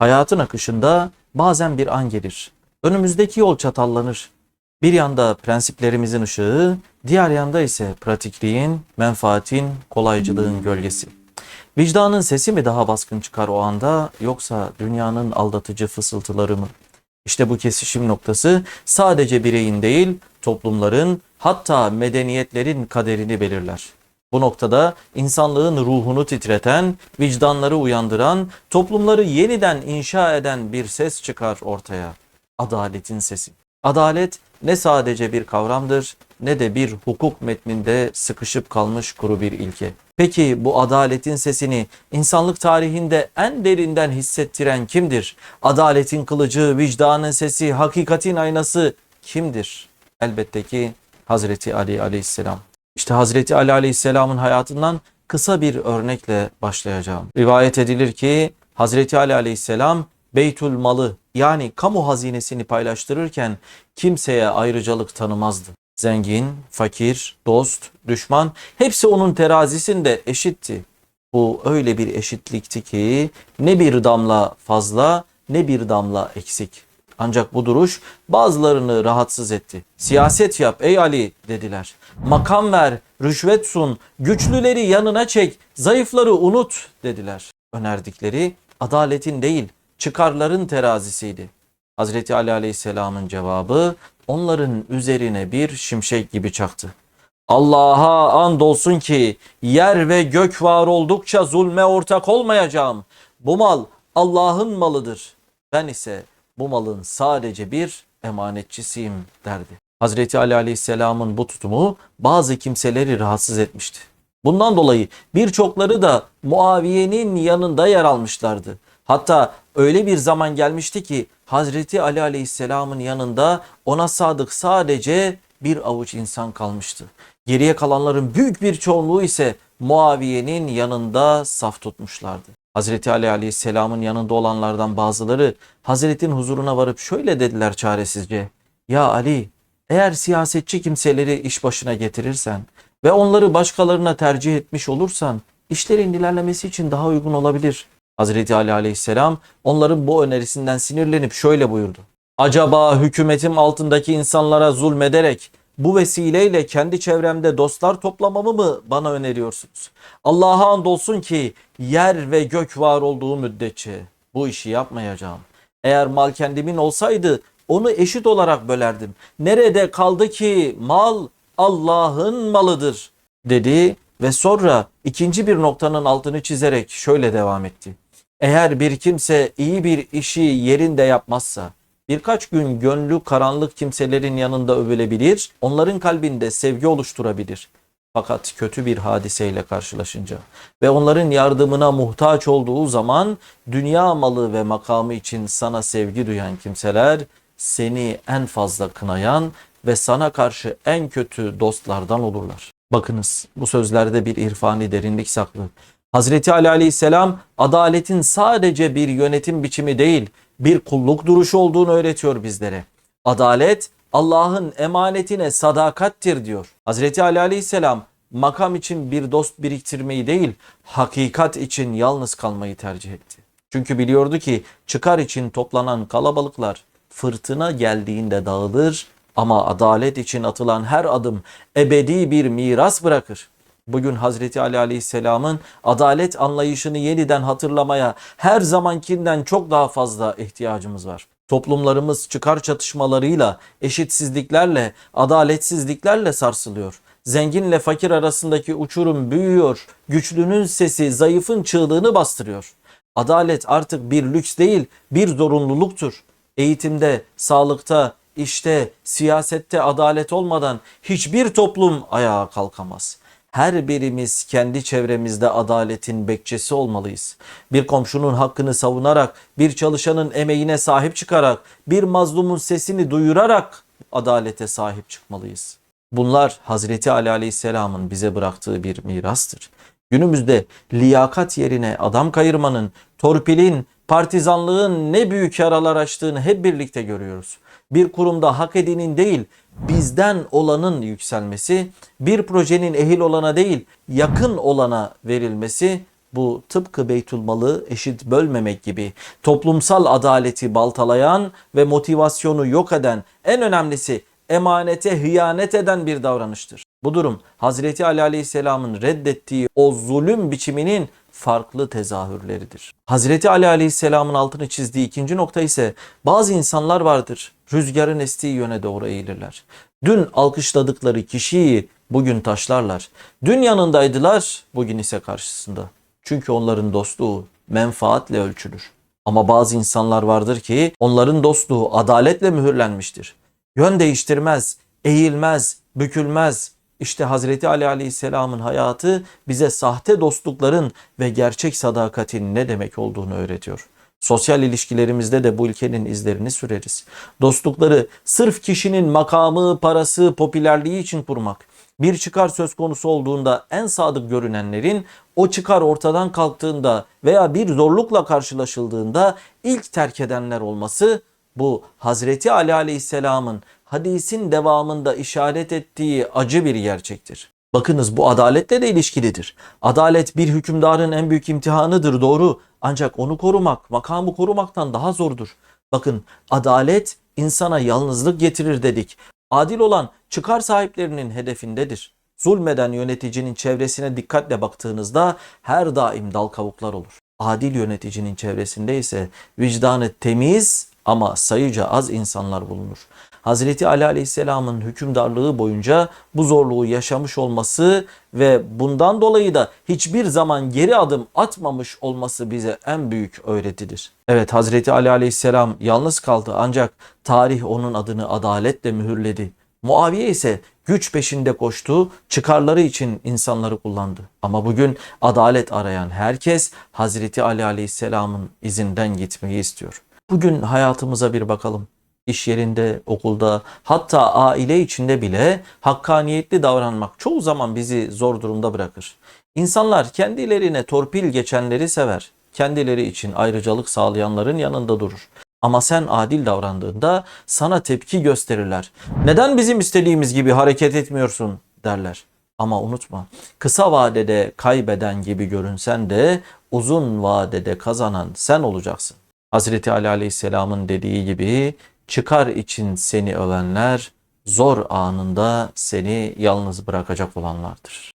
Hayatın akışında bazen bir an gelir. Önümüzdeki yol çatallanır. Bir yanda prensiplerimizin ışığı, diğer yanda ise pratikliğin, menfaatin, kolaycılığın gölgesi. Vicdanın sesi mi daha baskın çıkar o anda yoksa dünyanın aldatıcı fısıltıları mı? İşte bu kesişim noktası sadece bireyin değil, toplumların hatta medeniyetlerin kaderini belirler. Bu noktada insanlığın ruhunu titreten, vicdanları uyandıran, toplumları yeniden inşa eden bir ses çıkar ortaya. Adaletin sesi. Adalet ne sadece bir kavramdır ne de bir hukuk metninde sıkışıp kalmış kuru bir ilke. Peki bu adaletin sesini insanlık tarihinde en derinden hissettiren kimdir? Adaletin kılıcı, vicdanın sesi, hakikatin aynası kimdir? Elbette ki Hazreti Ali aleyhisselam. İşte Hazreti Ali aleyhisselamın hayatından kısa bir örnekle başlayacağım. Rivayet edilir ki Hazreti Ali aleyhisselam Beytül malı yani kamu hazinesini paylaştırırken kimseye ayrıcalık tanımazdı. Zengin, fakir, dost, düşman hepsi onun terazisinde eşitti. Bu öyle bir eşitlikti ki ne bir damla fazla ne bir damla eksik. Ancak bu duruş bazılarını rahatsız etti. Siyaset yap ey Ali dediler. Makam ver, rüşvet sun, güçlüleri yanına çek, zayıfları unut dediler. Önerdikleri adaletin değil, çıkarların terazisiydi. Hazreti Ali Aleyhisselam'ın cevabı onların üzerine bir şimşek gibi çaktı. Allah'a andolsun ki yer ve gök var oldukça zulme ortak olmayacağım. Bu mal Allah'ın malıdır. Ben ise bu malın sadece bir emanetçisiyim derdi. Hazreti Ali Aleyhisselam'ın bu tutumu bazı kimseleri rahatsız etmişti. Bundan dolayı birçokları da Muaviye'nin yanında yer almışlardı. Hatta öyle bir zaman gelmişti ki Hazreti Ali Aleyhisselam'ın yanında ona sadık sadece bir avuç insan kalmıştı. Geriye kalanların büyük bir çoğunluğu ise Muaviye'nin yanında saf tutmuşlardı. Hazreti Ali Aleyhisselam'ın yanında olanlardan bazıları Hazretin huzuruna varıp şöyle dediler çaresizce. Ya Ali eğer siyasetçi kimseleri iş başına getirirsen ve onları başkalarına tercih etmiş olursan işlerin ilerlemesi için daha uygun olabilir. Hazreti Ali Aleyhisselam onların bu önerisinden sinirlenip şöyle buyurdu. Acaba hükümetim altındaki insanlara zulmederek bu vesileyle kendi çevremde dostlar toplamamı mı bana öneriyorsunuz? Allah'a andolsun ki yer ve gök var olduğu müddetçe bu işi yapmayacağım. Eğer mal kendimin olsaydı onu eşit olarak bölerdim. Nerede kaldı ki mal Allah'ın malıdır dedi ve sonra ikinci bir noktanın altını çizerek şöyle devam etti. Eğer bir kimse iyi bir işi yerinde yapmazsa birkaç gün gönlü karanlık kimselerin yanında övülebilir, onların kalbinde sevgi oluşturabilir. Fakat kötü bir hadiseyle karşılaşınca ve onların yardımına muhtaç olduğu zaman dünya malı ve makamı için sana sevgi duyan kimseler seni en fazla kınayan ve sana karşı en kötü dostlardan olurlar. Bakınız bu sözlerde bir irfani derinlik saklı. Hazreti Ali Aleyhisselam adaletin sadece bir yönetim biçimi değil, bir kulluk duruşu olduğunu öğretiyor bizlere. Adalet Allah'ın emanetine sadakattir diyor. Hazreti Ali Aleyhisselam makam için bir dost biriktirmeyi değil, hakikat için yalnız kalmayı tercih etti. Çünkü biliyordu ki çıkar için toplanan kalabalıklar fırtına geldiğinde dağılır ama adalet için atılan her adım ebedi bir miras bırakır. Bugün Hazreti Ali Aleyhisselam'ın adalet anlayışını yeniden hatırlamaya her zamankinden çok daha fazla ihtiyacımız var. Toplumlarımız çıkar çatışmalarıyla, eşitsizliklerle, adaletsizliklerle sarsılıyor. Zenginle fakir arasındaki uçurum büyüyor. Güçlünün sesi zayıfın çığlığını bastırıyor. Adalet artık bir lüks değil, bir zorunluluktur. Eğitimde, sağlıkta, işte, siyasette adalet olmadan hiçbir toplum ayağa kalkamaz. Her birimiz kendi çevremizde adaletin bekçisi olmalıyız. Bir komşunun hakkını savunarak, bir çalışanın emeğine sahip çıkarak, bir mazlumun sesini duyurarak adalete sahip çıkmalıyız. Bunlar Hazreti Ali Aleyhisselam'ın bize bıraktığı bir mirastır. Günümüzde liyakat yerine adam kayırmanın, torpilin, partizanlığın ne büyük yaralar açtığını hep birlikte görüyoruz. Bir kurumda hak edenin değil, bizden olanın yükselmesi, bir projenin ehil olana değil, yakın olana verilmesi Bu tıpkı Beytülmal'ı eşit bölmemek gibi toplumsal adaleti baltalayan ve motivasyonu yok eden en önemlisi emanete hıyanet eden bir davranıştır. Bu durum Hazreti Ali Aleyhisselam'ın reddettiği o zulüm biçiminin farklı tezahürleridir. Hazreti Ali Aleyhisselam'ın altını çizdiği ikinci nokta ise bazı insanlar vardır. Rüzgarın estiği yöne doğru eğilirler. Dün alkışladıkları kişiyi bugün taşlarlar. Dün yanındaydılar, bugün ise karşısında. Çünkü onların dostluğu menfaatle ölçülür. Ama bazı insanlar vardır ki onların dostluğu adaletle mühürlenmiştir. Yön değiştirmez, eğilmez, bükülmez. İşte Hazreti Ali Aleyhisselam'ın hayatı bize sahte dostlukların ve gerçek sadakatin ne demek olduğunu öğretiyor. Sosyal ilişkilerimizde de bu ilkenin izlerini süreriz. Dostlukları sırf kişinin makamı, parası, popülerliği için kurmak, bir çıkar söz konusu olduğunda en sadık görünenlerin o çıkar ortadan kalktığında veya bir zorlukla karşılaşıldığında ilk terk edenler olması bu Hazreti Ali Aleyhisselam'ın hadisin devamında işaret ettiği acı bir gerçektir. Bakınız bu adaletle de ilişkilidir. Adalet bir hükümdarın en büyük imtihanıdır doğru ancak onu korumak makamı korumaktan daha zordur. Bakın adalet insana yalnızlık getirir dedik. Adil olan çıkar sahiplerinin hedefindedir. Zulmeden yöneticinin çevresine dikkatle baktığınızda her daim dal kavuklar olur. Adil yöneticinin çevresinde ise vicdanı temiz ama sayıca az insanlar bulunur. Hazreti Ali Aleyhisselam'ın hükümdarlığı boyunca bu zorluğu yaşamış olması ve bundan dolayı da hiçbir zaman geri adım atmamış olması bize en büyük öğretidir. Evet Hazreti Ali Aleyhisselam yalnız kaldı ancak tarih onun adını adaletle mühürledi. Muaviye ise güç peşinde koştu, çıkarları için insanları kullandı. Ama bugün adalet arayan herkes Hazreti Ali Aleyhisselam'ın izinden gitmeyi istiyor. Bugün hayatımıza bir bakalım. İş yerinde, okulda, hatta aile içinde bile hakkaniyetli davranmak çoğu zaman bizi zor durumda bırakır. İnsanlar kendilerine torpil geçenleri sever. Kendileri için ayrıcalık sağlayanların yanında durur. Ama sen adil davrandığında sana tepki gösterirler. Neden bizim istediğimiz gibi hareket etmiyorsun derler. Ama unutma kısa vadede kaybeden gibi görünsen de uzun vadede kazanan sen olacaksın. Hazreti Ali Aleyhisselam'ın dediği gibi çıkar için seni övenler zor anında seni yalnız bırakacak olanlardır.